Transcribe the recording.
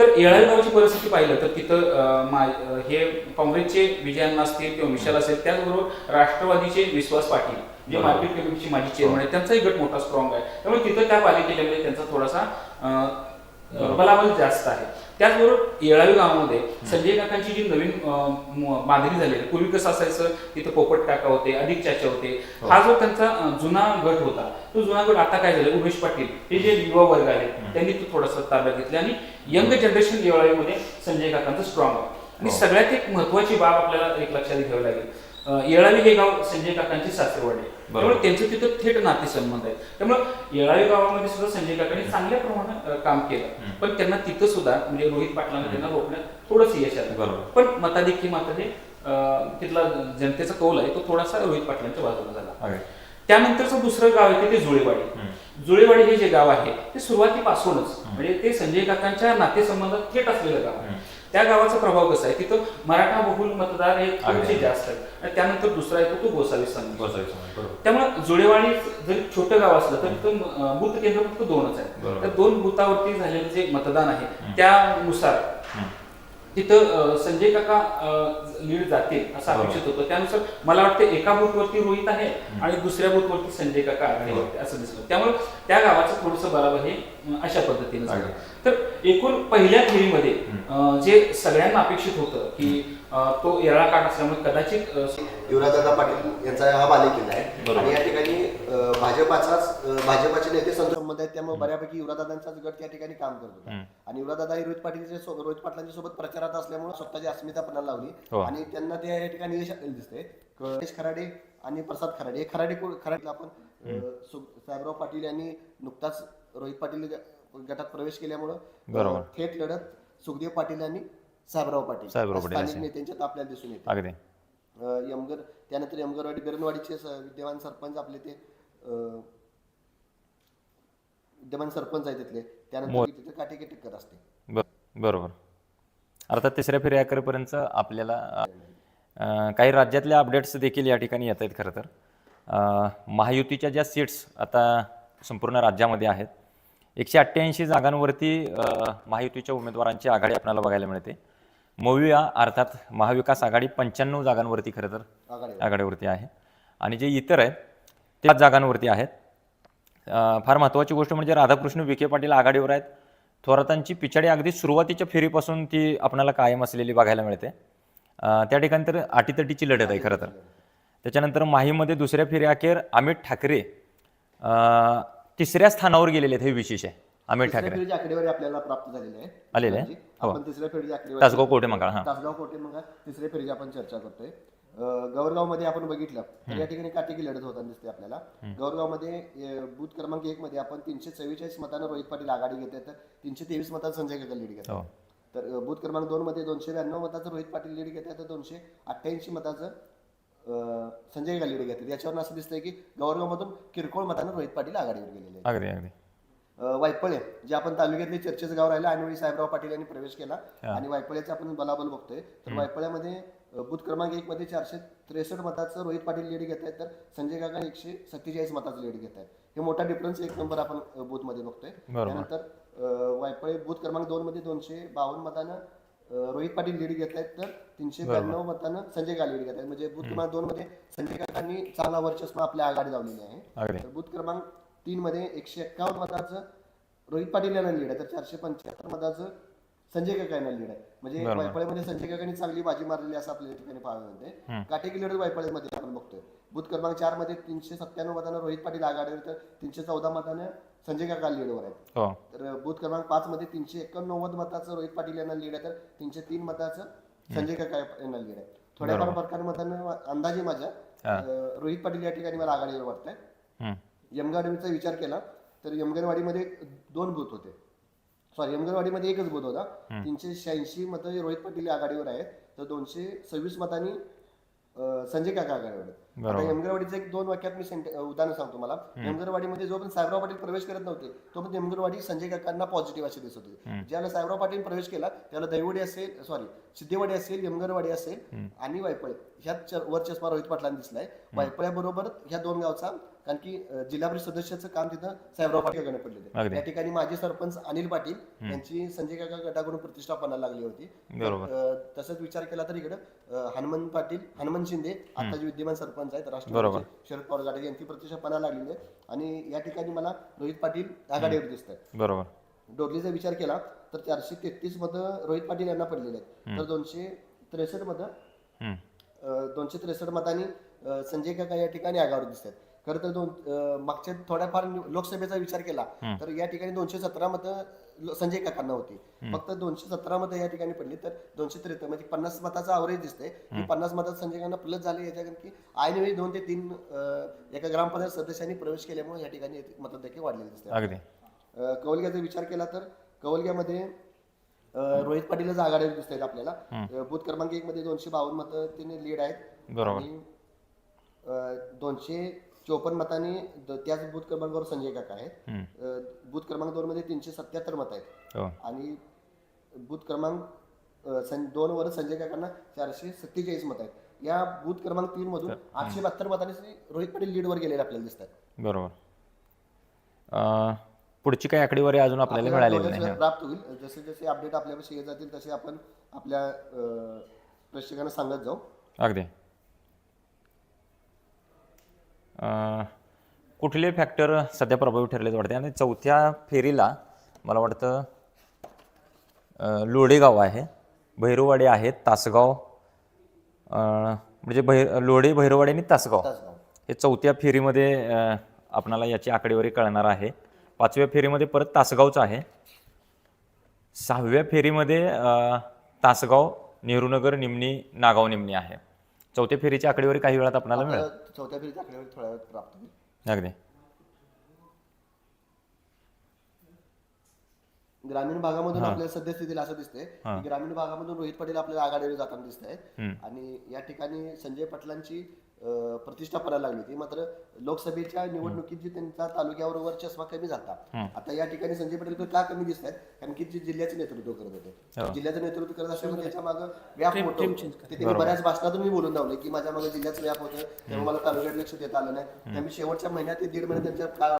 तर येळावी गावची परिस्थिती पाहिलं तर तिथं हे काँग्रेसचे विजयान असतील किंवा विशाल असेल त्याचबरोबर राष्ट्रवादीचे विश्वास पाटील जे. मार्केट कमिटीची माजी चेअरमन आहे त्यांचाही गट मोठा स्ट्रॉंग आहे त्यामुळे तिथं त्या पालिकेमध्ये त्यांचा थोडासा. बलाबल जास्त आहे त्याचबरोबर येळावी गावामध्ये संजय काकांची जी नवीन बांधणी झालेली आहे पूर्वी कसं असायचं तिथं पोपट काका होते अधिक चाचा होते हो. हा जो त्यांचा जुना गट होता तो जुना गट आता काय झालं उमेश पाटील हे जे युवा वर्ग आहे त्यांनी तो थोडासा ताब्यात घेतला आणि यंग जनरेशन येळावीमध्ये संजय काकांचं स्ट्रॉंग आहे आणि हो. सगळ्यात एक महत्वाची बाब आपल्याला एक लक्षात घ्यावी लागेल येळावी हे गाव संजय काकांची सासरवाडी त्यामुळे त्यांचं तिथं थेट नातेसंबंध आहेत त्यामुळे येळावी गावामध्ये सुद्धा संजय काकांनी चांगल्या प्रमाणात काम केलं. पण त्यांना तिथं सुद्धा म्हणजे रोहित पाटलांना त्यांना रोखण्यात थोडंसं यश आलं. पण मताधिक्य मात्र हे तिथला जनतेचा कौल आहे तो थोडासा रोहित पाटलांच्या बाजूला झाला. त्यानंतरचं दुसरं गाव आहे ते जुळेवाडी. जुळेवाडी हे जे गाव आहे ते सुरुवातीपासूनच म्हणजे ते संजय काकांच्या नातेसंबंधात थेट असलेलं गाव आहे. त्या गावाचा प्रभाव कसा आहे तिथं मराठा बहुल मतदार हे थोडेसे. जास्त आहेत आणि त्यानंतर दुसरा येतो तो गोसावी संघ त्यामुळे जुळेवाडी जरी छोटं गाव असलं तर तिथं बूथ केंद्र फक्त दोनच आहे. त्या दोन बूथावरती झालेलं जे मतदान आहे त्यानुसार. तिथं संजय काका लीड जातील असं बरोबर. अपेक्षित होतं. त्यानुसार मला वाटतं एका बूथवरती रोहित आहे आणि दुसऱ्या बूथवरती संजय काका आघाडीवरती असं दिसलं. त्यामुळे त्या गावाचं थोडंसं बराबर हे अशा पद्धतीने झालं. तर एकूण पहिल्या फेरीमध्ये जे सगळ्यांना अपेक्षित होतं की तो येळा काठ असल्यामुळे कदाचित युवराजदादा पाटील यांचा हा बालेकिल्ला आहे. आणि या ठिकाणी भाजपाचाच भाजपाचे नेते संबंध आहेत त्यामुळे बऱ्यापैकी युवराजदादांचाच गट त्या ठिकाणी काम करत. होता. आणि युवराजदादा हे रोहित पाटीलच्या सोबत रोहित पाटलांच्या सोबत प्रचारात असल्यामुळे स्वतःची अस्मिता पणाला लावली. हो. आणि त्यांना ते या ठिकाणी यश आलेलं दिसतंय. कळेश खराडे आणि प्रसाद खराडे. हे खराडे को- खराडे आपण साहेबराव पाटील यांनी नुकताच रोहित पाटील गटात प्रवेश केल्यामुळं. थेट लढत सुखदेव पाटील आणि साहेबराव पाटील. साहेबराव पाटील स्थानिक. नेत्यांच्यात आपल्याला दिसून येते. यमगर त्यानंतर यमगरवाडी बिरणवाडीचे विद्यमान सरपंच आपले ते विद्यमान सरपंच आहेत तिथले त्यानंतर तिथे काटेकी टिकत असते. बरोबर. अर्थात तिसऱ्या फेरी अखेरपर्यंत आपल्याला काही राज्यातल्या अपडेट्स देखील या ठिकाणी येत आहेत खरं तर. महायुतीच्या ज्या सीट्स आता संपूर्ण राज्यामध्ये आहेत एकशे अठ्ठ्याऐंशी जागांवरती महायुतीच्या उमेदवारांची आघाडी आपल्याला बघायला मिळते. मविया अर्थात महाविकास आघाडी पंच्याण्णव जागांवरती खरं तर आघाडी आघाडीवरती आहे. आणि जे इतर आहेत ते पाच जागांवरती आहेत. फार महत्त्वाची गोष्ट म्हणजे राधाकृष्ण विखे पाटील आघाडीवर आहेत. थोरातांची पिछाडी अगदी सुरुवातीच्या फेरीपासून ती आपणाला कायम असलेली बघायला मिळते. त्या ठिकाणी तर अटीतटीची लढत आहे खरं तर. त्याच्यानंतर माहीमध्ये दुसऱ्या फेरी अखेर अमित ठाकरे तिसऱ्या स्थानावर गेलेले आहेत हे विशेष आहे. अमित ठाकरे. आपल्याला प्राप्त झालेली आहे. आलेले आहे? हो. आपण तिसऱ्या फेरीची आकडेवारी तासगाव कोटे मंगळ? हां. तासगाव कोटे मग तिसऱ्या फेरीची आपण चर्चा करतोय. गौरगावमध्ये आपण बघितलं तर या ठिकाणी काटेकी लढत होताना दिसते आपल्याला. गौरगावमध्ये बूथ क्रमांक एक मध्ये आपण तीनशे चव्वेचाळीस मतांना रोहित पाटील आघाडी घेते तर तीनशे तेवीस मतांत संजय काका लीड घेतात हो. तर बूथ क्रमांक दोन मध्ये दोनशे ब्याण्णव मताचं रोहित पाटील लीड घेतात तर दोनशे अठ्ठ्याऐंशी मताचं संजय काका लीड घेतात याच्यावर असं दिसतंय की गौरगावमधून किरकोळ मतानं रोहित पाटील आघाडीवर गेलेले आहेत. वायपळे जे आपण तालुक्यातले चर्चेचं गाव राहिलं आणि साहेबराव पाटील यांनी प्रवेश केला. आणि वायपळ्याचं आपण बलाबल बघतोय. तर वायपळ्यामध्ये बूथ क्रमांक एक मध्ये चारशे त्रेसष्ट मताचं रोहित पाटील लीड घेत आहेत तर संजय काका एकशे सत्तेचाळीस मताचं लीड घेत आहेत. हे मोठा डिफरन्स एक नंबर आपण बूथमध्ये बघतोय. त्यानंतर वायपळे बूथ क्रमांक दोन मध्ये दोनशे बावन्न मतानं रोहित पाटील लीड घेत आहेत तर तीनशे ब्याण्णव मतानं संजय काका लीड घेत आहेत. म्हणजे बूथ क्रमांक दोन मध्ये संजय काकांनी चांगला वर्चस्व आपल्या आघाडी लावलेली आहे. तर बूथ क्रमांक तीन मध्ये एकशे एक्कावन्न मताचं रोहित पाटील यांना लीड आहे तर चारशे पंच्याहत्तर मताचं संजय काका यांना लीड आहे. म्हणजे बरोबर. संजय काकांनी चांगली बाजी मारलेली असं आपल्या ठिकाणी पाहायला मिळते. काटेकी लढत वायफळ्यामध्ये आपण बघतोय. बूथ क्रमांक चारमध्ये तीनशे सत्त्याण्णव मतानं रोहित पाटील आघाडीवर तर तीनशे चौदा मतानं संजय काका लीडवर आहेत. हो. तर बूथ क्रमांक पाच मध्ये तीनशे एकोणनव्वद मताचं रोहित पाटील यांना लीड आहे तर तीनशे तीन मताचं संजय काका यांना लीड आहे. थोड्याफार फरकानं मतानं अंदाजे माझ्या. अं, रोहित पाटील या ठिकाणी मला आघाडीवर वाटतंय. हम्म. यमगडचा विचार केला तर यमगरवाडीमध्ये दोन बूथ होते. सॉरी यमगरवाडीमध्ये एकच बूथ होता. तीनशे शहाऐंशी मतं रोहित पाटील आघाडीवर आहेत तर दोनशे सव्वीस मतांनी संजय काका आघाडीवर आहेत. आता. यमगरवाडीचं एक दोन वाक्यात मी उदाहरण सांगतो मला यमगरवाडीमध्ये जो पण साहेबराव पाटील प्रवेश करत नव्हते तो पण यमगरवाडी संजय काकांना पॉझिटिव्ह असे दिसत होते. ज्याला साहेबराव पाटील प्रवेश केला त्याला दैवडी असेल सॉरी सिद्धेवाडी असेल यमगरवाडी असेल आणि वायपळे. ह्यात च- वर चष्मा रोहित पाटलांनी दिसलाय. वायपळ्याबरोबर ह्या दोन गावचा कारण की जिल्हा परिषद सदस्याचं काम तिथं साहेबराव पाटील यांच्याकडे पडलेलं. त्या ठिकाणी माजी सरपंच अनिल पाटील यांची संजय काका गटाकडून प्रतिष्ठापना लागली होती. तसंच विचार केला तर इकडं हनुमान पाटील हनुमान शिंदे आता जे विद्यमान सरपंच आहेत बरोबर. राष्ट्रवादीचे शरद पवार गटाचे यांची प्रतिष्ठापना लागलेली आहे. आणि या ठिकाणी मला रोहित पाटील आघाडीवर दिसत आहेत बरोबर. डोरलीचा विचार केला तर चारशे तेहतीस मत रोहित पाटील यांना पडलेले आहेत. तर दोनशे त्रेसष्ट मत हम्म. दोनशे त्रेसष्ट मतांनी संजय काका या ठिकाणी आघाडीवर दिसत आहेत खरं तर दोन मागच्या थोड्याफार लोकसभेचा विचार केला तर या ठिकाणी दोनशे सतरा मतं संजय काकांना होती. फक्त दोनशे सतरा मतं या ठिकाणी पडली तर दोनशे त्रेहत्तर म्हणजे पन्नास मताचा अवरेज दिसतंय. की पन्नास मतात संजय काकांना प्लस झाले याच्या कारण की ऐनवेळी दोन ते तीन एका ग्रामपंचायत सदस्यांनी प्रवेश केल्यामुळे या ठिकाणी मतं देखील वाढलेली दिसते. कवलग्याचा विचार केला तर कवलग्यामध्ये अ, रोहित पाटीलच आघाडीवर दिसत आहेत आपल्याला बूथ क्रमांक एक मध्ये दोनशे बावन्न मतं तिने लीड आहेत. दोनशे चोपन्न मतांनी द- त्याच बूथ क्रमांकावर संजय काका आहेत. हम्म. अ, बूथ क्रमांक दोन मध्ये तीनशे सत्याहत्तर मत आहेत. हो. आणि बूथ क्रमांक अ, सं- दोन वर संजय काकांना चारशे सत्तेचाळीस मत आहेत. या बूथ क्रमांक तीन मधून आठशे बहात्तर मतांनी रोहित पाटील लीडवर गेलेले आपल्याला दिसतात. बरोबर. अं, पुढची काही आकडेवारी अजून आपल्याला मिळालेली थोड्याच नाही. वेळात प्राप्त होईल. जसे जसे अपडेट आपल्यापाशी येत जातील तसे आपण आपल्या अं, प्रेक्षकांना सांगत जाऊ. अगदी अं, कुठले फॅक्टर सध्या प्रभावी ठरलेच वाटते आणि चौथ्या फेरीला मला वाटतं लोडेगाव आहे. भैरववाडी आहेत तासगाव म्हणजे भै लोडे भैरववाडी आणि तासगाव. हे चौथ्या फेरीमध्ये आपणाला याची आकडेवारी कळणार आहे. पाचव्या फेरीमध्ये परत तासगावचं आहे. सहाव्या फेरीमध्ये तासगाव नेहरूनगर निमणी नागाव निमणी आहे. चौथ्या फेरीची आकडेवारी काही वेळात आपल्याला मिळेल. चौथ्या फेरीच्या आकडेवारी थोड्या वेळात प्राप्त होईल. अगदी. ग्रामीण भागामधून आपल्याला सद्यस्थितीला असं दिसतंय की ग्रामीण भागामधून रोहित पाटील आपल्याला आघाडीवर जाताना दिसत आहेत आणि या ठिकाणी संजय पाटलांची अं, प्रतिष्ठापना लागली होती. मात्र लोकसभेच्या निवडणुकीत जी त्यांचा तालुक्याबरोबर चष्मा कमी झाला आता या ठिकाणी संजय पाटील का कमी दिसत आहेत कारण की जे जिल्ह्याचे नेतृत्व करत होते. जिल्ह्याचं नेतृत्व करत असल्यामुळे त्याच्यामागे व्याप होतं. ते त्यांनी बऱ्याच भाषणातून मी बोलून लावले की माझ्या मागे जिल्ह्याचं व्याप होतं. तेव्हा मला तालुक्यात लक्ष देता आलं नाही. त्यामुळे शेवटच्या महिन्यात ते दीड महिने त्यांच्या का-